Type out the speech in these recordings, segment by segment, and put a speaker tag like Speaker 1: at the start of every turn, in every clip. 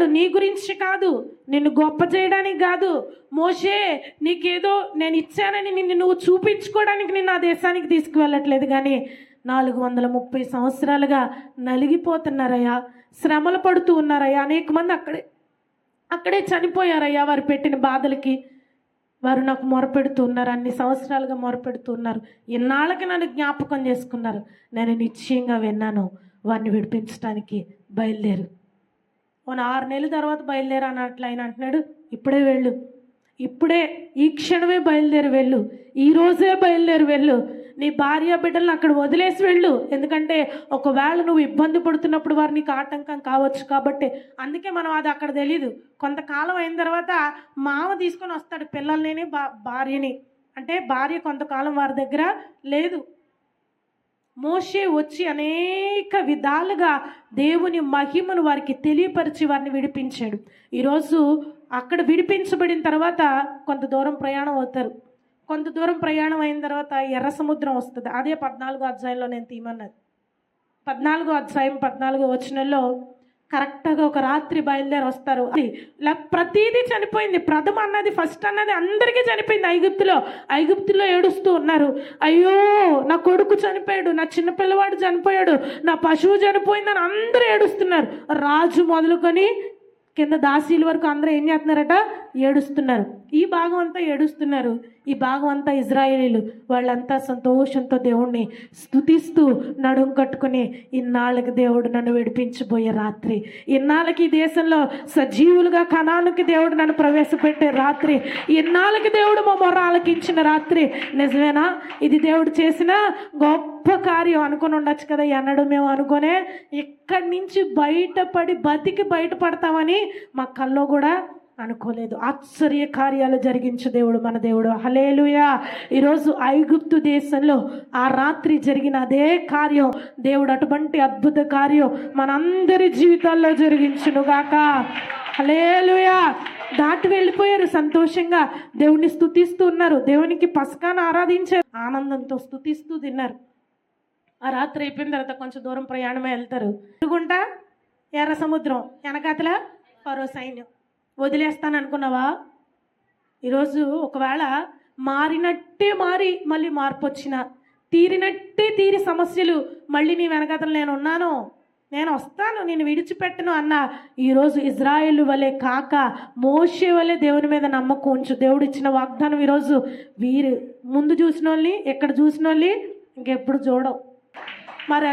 Speaker 1: అన్నాడు నీ గురించి కాదు నిన్ను గొప్ప చేయడానికి కాదు. మోషే నీకేదో నేను ఇచ్చానని నిన్ను నువ్వు చూపించుకోవడానికి నేను ఆ దేశానికి తీసుకువెళ్ళట్లేదు కానీ నాలుగు వందల ముప్పై సంవత్సరాలుగా నలిగిపోతున్నారయ్యా. శ్రమలు పడుతూ ఉన్నారయ్యా. అనేక మంది అక్కడే అక్కడే చనిపోయారయ్యా వారు పెట్టిన బాధలకి. వారు నాకు మొరపెడుతూ ఉన్నారు అన్ని సంవత్సరాలుగా మొరపెడుతూ ఉన్నారు. ఇన్నాళ్ళకి నన్ను జ్ఞాపకం చేసుకున్నారు. నేను నిశ్చయంగా విన్నాను వారిని విడిపించడానికి బయలుదేరు. మొన్న ఆరు నెలల తర్వాత బయలుదేరా అన్నట్లు ఆయన అంటున్నాడు. ఇప్పుడే వెళ్ళు. ఇప్పుడే ఈ క్షణమే బయలుదేరి వెళ్ళు. ఈ రోజే బయలుదేరి వెళ్ళు. నీ భార్య బిడ్డలను అక్కడ వదిలేసి వెళ్ళు. ఎందుకంటే ఒకవేళ నువ్వు ఇబ్బంది పడుతున్నప్పుడు వారు నీకు ఆటంకం కావచ్చు కాబట్టి అందుకే మనం అది అక్కడ తెలియదు కొంతకాలం అయిన తర్వాత మామ తీసుకొని వస్తాడు పిల్లల్ని బా భార్యని. అంటే భార్య కొంతకాలం వారి దగ్గర లేదు. మోషే వచ్చి అనేక విధాలుగా దేవుని మహిమను వారికి తెలియపరిచి వారిని విడిపించాడు. ఈరోజు అక్కడ విడిపించబడిన తర్వాత కొంత దూరం ప్రయాణం అవుతారు. కొంత దూరం ప్రయాణం అయిన తర్వాత ఎర్ర సముద్రం వస్తుంది. అదే పద్నాలుగో అధ్యాయంలో నేను తీయమన్నది పద్నాలుగో అధ్యాయం పద్నాలుగో వచనంలో కరెక్ట్గా ఒక రాత్రి బయలుదేరి వస్తారు అది ప్రతిదీ చనిపోయింది. ప్రథమ అన్నది ఫస్ట్ అన్నది అందరికీ చనిపోయింది. ఐగుప్తులో ఐగుప్తులో ఏడుస్తూ ఉన్నారు. అయ్యో నా కొడుకు చనిపోయాడు నా చిన్నపిల్లవాడు చనిపోయాడు నా పశువు చనిపోయిందని అందరూ ఏడుస్తున్నారు. రాజు మొదలుకొని కింద దాసీల వరకు అందరూ ఏం చేస్తున్నారట? ఏడుస్తున్నారు. ఈ భాగం అంతా ఏడుస్తున్నారు. ఈ భాగం అంతా ఇజ్రాయేలీలు. వాళ్ళంతా సంతోషంతో దేవుణ్ణి స్తుతిస్తూ నడుం కట్టుకుని ఇన్నాళ్ళకి దేవుడు నన్ను విడిపించబోయే రాత్రి. ఇన్నాళ్ళకి ఈ దేశంలో సజీవులుగా కణానికి దేవుడు నన్ను ప్రవేశపెట్టే రాత్రి. ఇన్నాళ్ళకి దేవుడు మా మొర ఆలకించిన రాత్రి. నిజమేనా? ఇది దేవుడు చేసిన గొప్ప కార్యం అనుకుని ఉండొచ్చు కదా. ఎన్నడూ మేము అనుకునే ఇక్కడి నుంచి బయటపడి బతికి బయటపడతామని మా కల్లో కూడా అనుకోలేదు. ఆశ్చర్య కార్యాలు జరిగించు దేవుడు మన దేవుడు. హలేలుయా ఈరోజు ఐగుప్తు దేశంలో ఆ రాత్రి జరిగిన అదే కార్యం దేవుడు అటువంటి అద్భుత కార్యం మనందరి జీవితాల్లో జరిగించునుగాక హలేలుయా దాటి వెళ్ళిపోయారు సంతోషంగా. దేవుణ్ణి స్థుతిస్తూ ఉన్నారు. దేవునికి పసకాను ఆరాధించారు. ఆనందంతో స్థుతిస్తూ తిన్నారు. ఆ రాత్రి అయిపోయిన తర్వాత కొంచెం దూరం ప్రయాణమే వెళ్తారు. ఎదుగుంటా ఎర్ర సముద్రం. వెనకాతల పరో సైన్యం. వదిలేస్తాను అనుకున్నావా ఈరోజు ఒకవేళ మారినట్టే మారి మళ్ళీ మార్పు వచ్చిన తీరినట్టే తీరి సమస్యలు మళ్ళీ నీ వెనకాతలు నేను ఉన్నాను నేను వస్తాను నేను విడిచిపెట్టను అన్న ఈరోజు ఇజ్రాయేల్ వలె కాక మోషే వలె దేవుని మీద నమ్మకం ఉంచు. దేవుడు ఇచ్చిన వాగ్దానం ఈరోజు వీరు ముందు చూసిన వాళ్ళని ఎక్కడ చూసిన వాళ్ళని ఇంకెప్పుడు చూడవు. మరి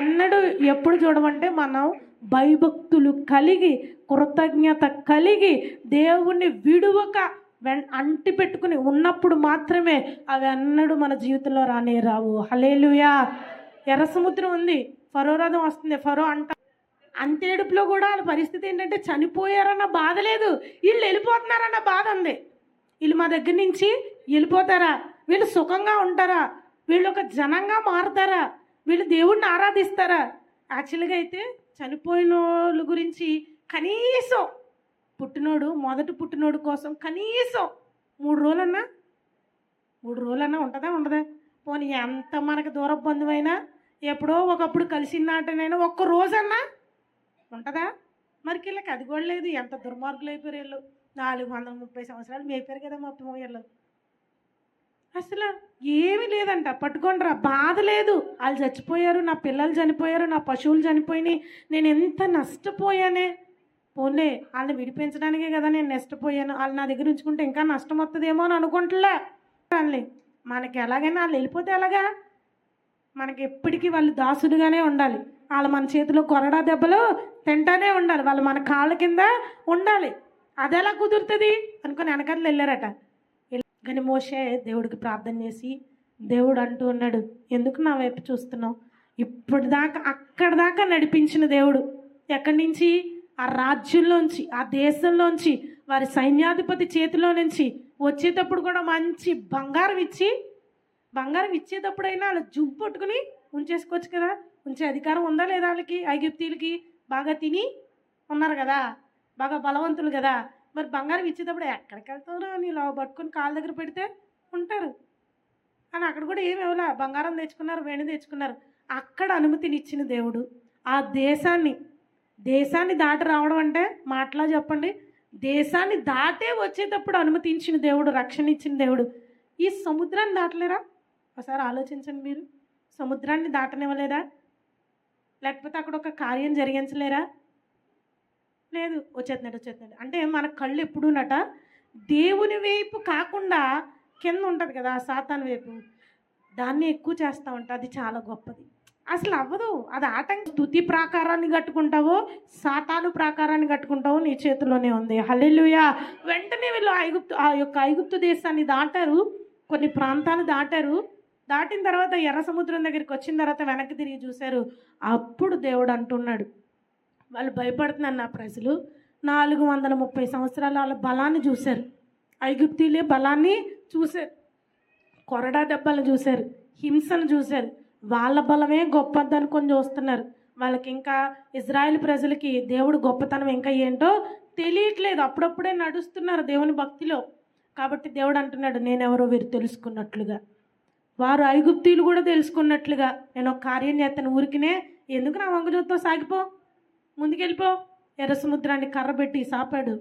Speaker 1: ఎప్పుడు చూడమంటే మనం భయభక్తులు కలిగి కృతజ్ఞత కలిగి దేవుణ్ణి విడువక వెన్ అంటి పెట్టుకుని ఉన్నప్పుడు మాత్రమే అవి అన్నడు మన జీవితంలో రానే రావు. హలేలుయా ఎర్ర సముద్రం ఉంది. ఫరోరథం వస్తుంది. ఫరో అంట అంతేడుపులో కూడా వాళ్ళ పరిస్థితి ఏంటంటే చనిపోయారన్న బాధ లేదు. వీళ్ళు వెళ్ళిపోతున్నారన్న బాధ ఉంది. వీళ్ళు మా దగ్గర నుంచి వెళ్ళిపోతారా? వీళ్ళు సుఖంగా ఉంటారా? వీళ్ళు ఒక జనంగా మారుతారా? వీళ్ళు దేవుణ్ణి ఆరాధిస్తారా? యాక్చువల్గా అయితే చనిపోయిన వాళ్ళ గురించి కనీసం పుట్టినోడు మొదటి పుట్టినోడు కోసం కనీసం మూడు రోజులన్నా మూడు రోజులన్నా ఉంటుందా ఉండదా? పోనీ ఎంత మనకు దూర బంధువైనా ఎప్పుడో ఒకప్పుడు కలిసిందంటేనైనా ఒక్క రోజన్నా ఉంటుందా? మరి వీళ్ళకి అది కూడా లేదు. ఎంత దుర్మార్గులు అయిపోయారు వీళ్ళు. నాలుగు వందల ముప్పై సంవత్సరాలు మేపారు కదా మొత్తం వీళ్ళు. అసలు ఏమీ లేదంట. పట్టుకోండిరా. బాధ లేదు. వాళ్ళు చచ్చిపోయారు నా పిల్లలు చనిపోయారు నా పశువులు చనిపోయినాయి. నేను ఎంత నష్టపోయానే? పోలే వాళ్ళని విడిపించడానికే కదా నేను నష్టపోయాను. వాళ్ళు నా దగ్గర ఉంచుకుంటే ఇంకా నష్టం వస్తుందేమో అని అనుకుంటులే. వాళ్ళని మనకి ఎలాగైనా వాళ్ళు వెళ్ళిపోతే ఎలాగా? మనకి ఎప్పటికీ వాళ్ళు దాసుడుగానే ఉండాలి. వాళ్ళు మన చేతిలో కొరడా దెబ్బలు తింటానే ఉండాలి. వాళ్ళు మన కాళ్ళ కింద ఉండాలి. అది ఎలా కుదురుతుంది? అనుకుని వెనకాల వెళ్ళారట. కానీ మోషే దేవుడికి ప్రార్థన చేసి దేవుడు అంటూ ఉన్నాడు ఎందుకు నా వైపు చూస్తున్నావు? ఇప్పటిదాకా అక్కడ దాకా నడిపించిన దేవుడు ఎక్కడి నుంచి? ఆ రాజ్యంలోంచి ఆ దేశంలోంచి వారి సైన్యాధిపతి చేతిలో నుంచి వచ్చేటప్పుడు కూడా మంచి బంగారం ఇచ్చి బంగారం ఇచ్చేటప్పుడైనా వాళ్ళు జుబ్బు పట్టుకుని ఉంచేసుకోవచ్చు కదా? ఉంచే అధికారం ఉందా లేదా వాళ్ళకి? ఐగిప్తీలకి బాగా తిని ఉన్నారు కదా? బాగా బలవంతులు కదా? మరి బంగారం ఇచ్చేటప్పుడు ఎక్కడికి వెళ్తారో అని ఇలా పట్టుకుని కాళ్ళ దగ్గర పెడితే ఉంటారు. అని అక్కడ కూడా ఏమి ఇవ్వలే. బంగారం తెచ్చుకున్నారు వెండి తెచ్చుకున్నారు. అక్కడ అనుమతినిచ్చిన దేవుడు. ఆ దేశాన్ని దేశాన్ని దాటి రావడం అంటే మాటలా చెప్పండి. దేశాన్ని దాటే వచ్చేటప్పుడు అనుమతించిన దేవుడు రక్షణ ఇచ్చిన దేవుడు. ఈ సముద్రాన్ని దాటలేరా? ఒకసారి ఆలోచించండి మీరు. సముద్రాన్ని దాటనివ్వలేదా? లేకపోతే అక్కడ ఒక కార్యం జరిగించలేరా? లేదు. వచ్చేస్తున్నాడు వచ్చేస్తున్నాడు. అంటే మన కళ్ళు ఎప్పుడునట దేవుని వైపు కాకుండా కింద ఉంటుంది కదా ఆ సాతాన్ వైపు. దాన్ని ఎక్కువ చేస్తూ ఉంటా అది చాలా గొప్పది. అసలు అవ్వదు. అది ఆటంక. స్థుతి ప్రాకారాన్ని కట్టుకుంటావో సాతాను ప్రాకారాన్ని కట్టుకుంటావో నీ చేతిలోనే ఉంది. హలెలుయా వెంటనే వీళ్ళు ఐగుప్తు ఆ యొక్క ఐగుప్తు దేశాన్ని దాటారు. కొన్ని ప్రాంతాలు దాటారు. దాటిన తర్వాత ఎర్ర సముద్రం దగ్గరికి వచ్చిన తర్వాత వెనక్కి తిరిగి చూశారు. అప్పుడు దేవుడు అంటున్నాడు వాళ్ళు భయపడుతున్నారు నా ప్రజలు. నాలుగు వందల ముప్పై సంవత్సరాలు వాళ్ళ బలాన్ని చూశారు. ఐగుప్తీలే బలాన్ని చూశారు. కొరడా దెబ్బలు చూశారు. హింసను చూశారు. వాళ్ళ బలమే గొప్పది చూస్తున్నారు. వాళ్ళకి ఇంకా ఇజ్రాయెల్ ప్రజలకి దేవుడు గొప్పతనం ఇంకా ఏంటో తెలియట్లేదు. అప్పుడప్పుడే నడుస్తున్నారు దేవుని భక్తిలో. కాబట్టి దేవుడు అంటున్నాడు నేనెవరో వీరు తెలుసుకున్నట్లుగా. వారు ఐగుప్తీలు కూడా తెలుసుకున్నట్లుగా. నేను ఒక కార్యం చేస్తాను ఊరికినే. ఎందుకు నా వంగజూతో సాగిపో? ముందుకెళ్ళిపో. ఎర్ర సముద్రాన్ని కర్ర పెట్టి సాపాడు.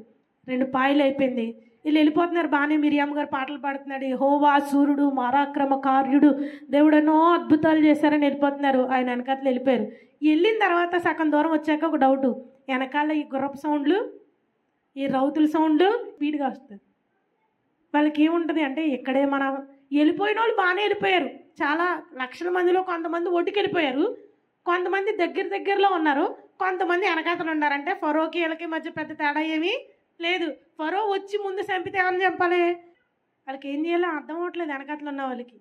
Speaker 1: రెండు పాయలు అయిపోయింది. వీళ్ళు వెళ్ళిపోతున్నారు బాగానే మిరియామ్ గారు పాటలు పాడుతున్నాడు. హోవా సూర్యుడు మారాక్రమ కార్యుడు దేవుడు అద్భుతాలు చేశారని వెళ్ళిపోతున్నారు. ఆయన వెనకాతలు వెళ్ళిపోయారు. వెళ్ళిన తర్వాత సగం దూరం వచ్చాక ఒక డౌటు. వెనకాల ఈ గుర్రపు సౌండ్లు ఈ రౌతుల సౌండ్లు స్పీడ్గా వస్తుంది వాళ్ళకి ఏముంటుంది అంటే ఇక్కడే మన వెళ్ళిపోయిన వాళ్ళు బాగానే వెళ్ళిపోయారు. చాలా లక్షల మందిలో కొంతమంది ఒడ్డుకెళ్ళిపోయారు కొంతమంది దగ్గర దగ్గరలో ఉన్నారు. కొంతమంది అనగతలు ఉన్నారంటే ఫరోకి వీళ్ళకి మధ్య పెద్ద తేడా ఏమీ లేదు. ఫరో వచ్చి ముందు చంపితే ఏమని చంపాలి? వాళ్ళకి ఏం చేయాలో అర్థం అవ్వట్లేదు వెనకాతలు ఉన్న వాళ్ళకి.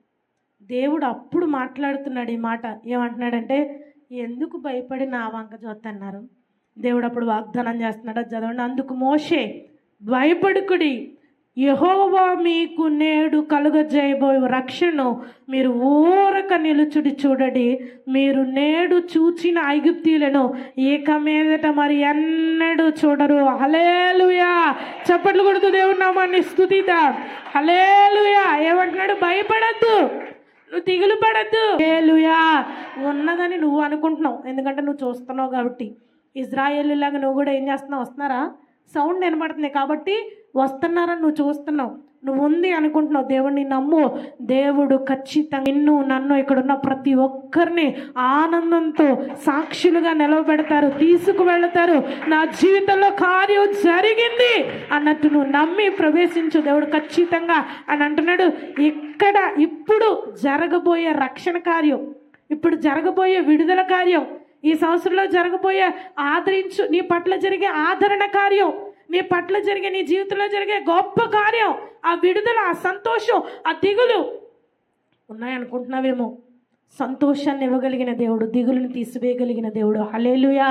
Speaker 1: దేవుడు అప్పుడు మాట్లాడుతున్నాడు ఈ మాట. ఏమంటున్నాడంటే ఎందుకు భయపడి నా వంక చూస్తున్నారు? దేవుడు అప్పుడు వాగ్దానం చేస్తున్నాడు. చదవండి. అందుకు మోషే భయపడుకుడి. యహోవా మీకు నేడు కలుగజేయబోయే రక్షణను మీరు ఊరక నిలుచుడి చూడడి. మీరు నేడు చూచిన ఐగుప్తీలను ఇక మీదట మరి ఎన్నడూ చూడరు. హలేలుయా చప్పట్లు కొడుతూ దేవుడు నామాన్ని స్థుతిదా హలేలుయా ఏమంటున్నాడు? భయపడద్దు. నువ్వు దిగులు పడద్దు. హలేలుయా ఉన్నదని నువ్వు అనుకుంటున్నావు. ఎందుకంటే నువ్వు చూస్తున్నావు కాబట్టి. ఇజ్రాయేల్ లాగా నువ్వు కూడా ఏం చేస్తున్నావు? వస్తున్నారా? సౌండ్ వినపడుతుంది కాబట్టి వస్తున్నారని నువ్వు చూస్తున్నావు. నువ్వు ఉంది అనుకుంటున్నావు. దేవుడిని నమ్ము. దేవుడు ఖచ్చితంగా నిన్ను నన్ను ఇక్కడున్న ప్రతి ఒక్కరిని ఆనందంతో సాక్షులుగా నిలవబెడతారు తీసుకువెళతారు. నా జీవితంలో కార్యం జరిగింది అన్నట్టు నువ్వు నమ్మి ప్రవేశించు. దేవుడు ఖచ్చితంగా అని అంటున్నాడు. ఇక్కడ ఇప్పుడు జరగబోయే రక్షణ కార్యం ఇప్పుడు జరగబోయే విడుదల కార్యం ఈ సంవత్సరంలో జరగబోయే ఆదరించు నీ పట్ల జరిగే ఆదరణ కార్యం నీ పట్ల జరిగే నీ జీవితంలో జరిగే గొప్ప కార్యం ఆ విడుదల ఆ సంతోషం ఆ దిగులు ఉన్నాయనుకుంటున్నావేమో. సంతోషాన్ని ఇవ్వగలిగిన దేవుడు దిగులుని తీసివేయగలిగిన దేవుడు. హలేలుయా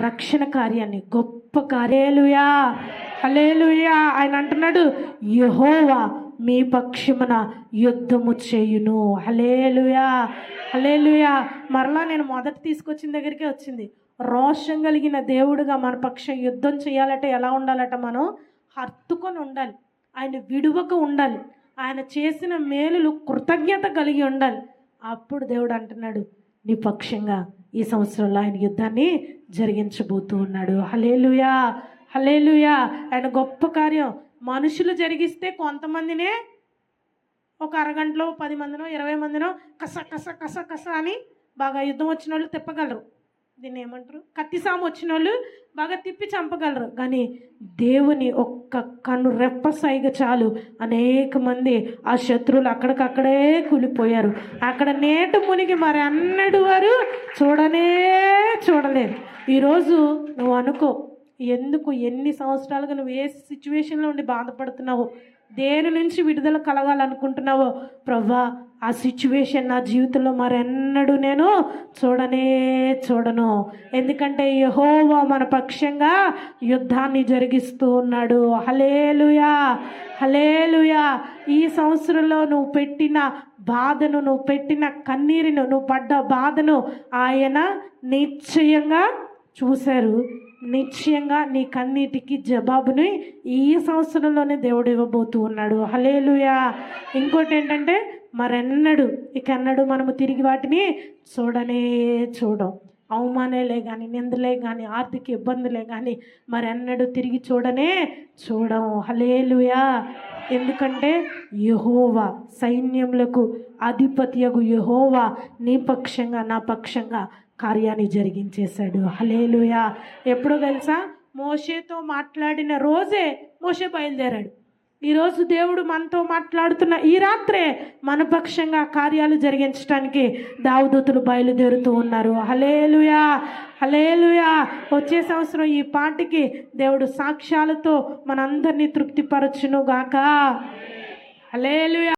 Speaker 1: రక్షణ కార్యాన్ని గొప్ప కార్యాలుయా హలేలుయా ఆయన అంటున్నాడు యహోవా మీ పక్షమున యుద్ధము చేయును. హలేలుయా హలేలుయా మరలా నేను మొదట తీసుకొచ్చిన దగ్గరికే వచ్చింది. రోషం కలిగిన దేవుడుగా మన పక్షం యుద్ధం చేయాలంటే ఎలా ఉండాలట మనం? హత్తుకొని ఉండాలి. ఆయన విడువక ఉండాలి. ఆయన చేసిన మేలులు కృతజ్ఞత కలిగి ఉండాలి. అప్పుడు దేవుడు అంటున్నాడు నీ పక్షంగా ఈ సంవత్సరంలో ఆయన యుద్ధాన్ని జరిగించబోతూ ఉన్నాడు. హలేలుయా హలేలుయా ఆయన గొప్ప కార్యం. మనుషులు జరిగిస్తే కొంతమందినే ఒక అరగంటలో పది మందినో ఇరవై మందినో కస కస కస కస అని బాగా యుద్ధం వచ్చిన వాళ్ళు తిప్పగలరు. దీన్ని ఏమంటారు? కత్తిసాము వచ్చిన వాళ్ళు బాగా తిప్పి చంపగలరు. కానీ దేవుని ఒక్క కన్ను రెప్ప సైగ చాలు. అనేక మంది ఆ శత్రువులు అక్కడికక్కడే కూలిపోయారు. అక్కడ నేటు మునిగి మరి అన్నడు వారు చూడనే చూడలేదు. ఈరోజు నువ్వు అనుకో ఎందుకు ఎన్ని సంవత్సరాలుగా నువ్వు ఏ సిచ్యువేషన్లో ఉండి బాధపడుతున్నావో దేని నుంచి విడుదల కలగాలనుకుంటున్నావో ప్రవ్వా ఆ సిచ్యువేషన్ నా జీవితంలో మరెన్నడూ నేను చూడనే చూడను. ఎందుకంటే యహోవా మన పక్షంగా యుద్ధాన్ని జరిగిస్తూ ఉన్నాడు. హలేలుయా హలేలుయా ఈ సంవత్సరంలో నువ్వు పెట్టిన బాధను నువ్వు పెట్టిన కన్నీరును నువ్వు పడ్డ బాధను ఆయన నిశ్చయంగా చూశారు. నిశ్చయంగా నీ కన్నీటికి జవాబుని ఈ సంవత్సరంలోనే దేవుడు ఇవ్వబోతూ ఉన్నాడు. హలేలుయా ఇంకోటి ఏంటంటే మరెన్నడు? ఇక ఎన్నడు మనము తిరిగి వాటిని చూడనే చూడం. అవమానాలే కానీ నిందలే కానీ ఆర్థిక ఇబ్బందులే కానీ మరెన్నడు తిరిగి చూడనే చూడం. హలేలుయా ఎందుకంటే యహోవా సైన్యములకు అధిపతియగు యహోవా నీ పక్షంగా నా పక్షంగా కార్యాన్ని జరిగించేశాడు. హలేలుయా ఎప్పుడో తెలుసా? మోషేతో మాట్లాడిన రోజే మోషే బయలుదేరాడు. ఈరోజు దేవుడు మనతో మాట్లాడుతున్న ఈ రాత్రే మన పక్షంగా కార్యాలు జరిగించడానికి దావదూతులు బయలుదేరుతూ ఉన్నారు. హలేలుయా హలేలుయా వచ్చే సంవత్సరం ఈ పాటికి దేవుడు సాక్ష్యాలతో మనందరినీ తృప్తిపరచును గాక హలేలుయా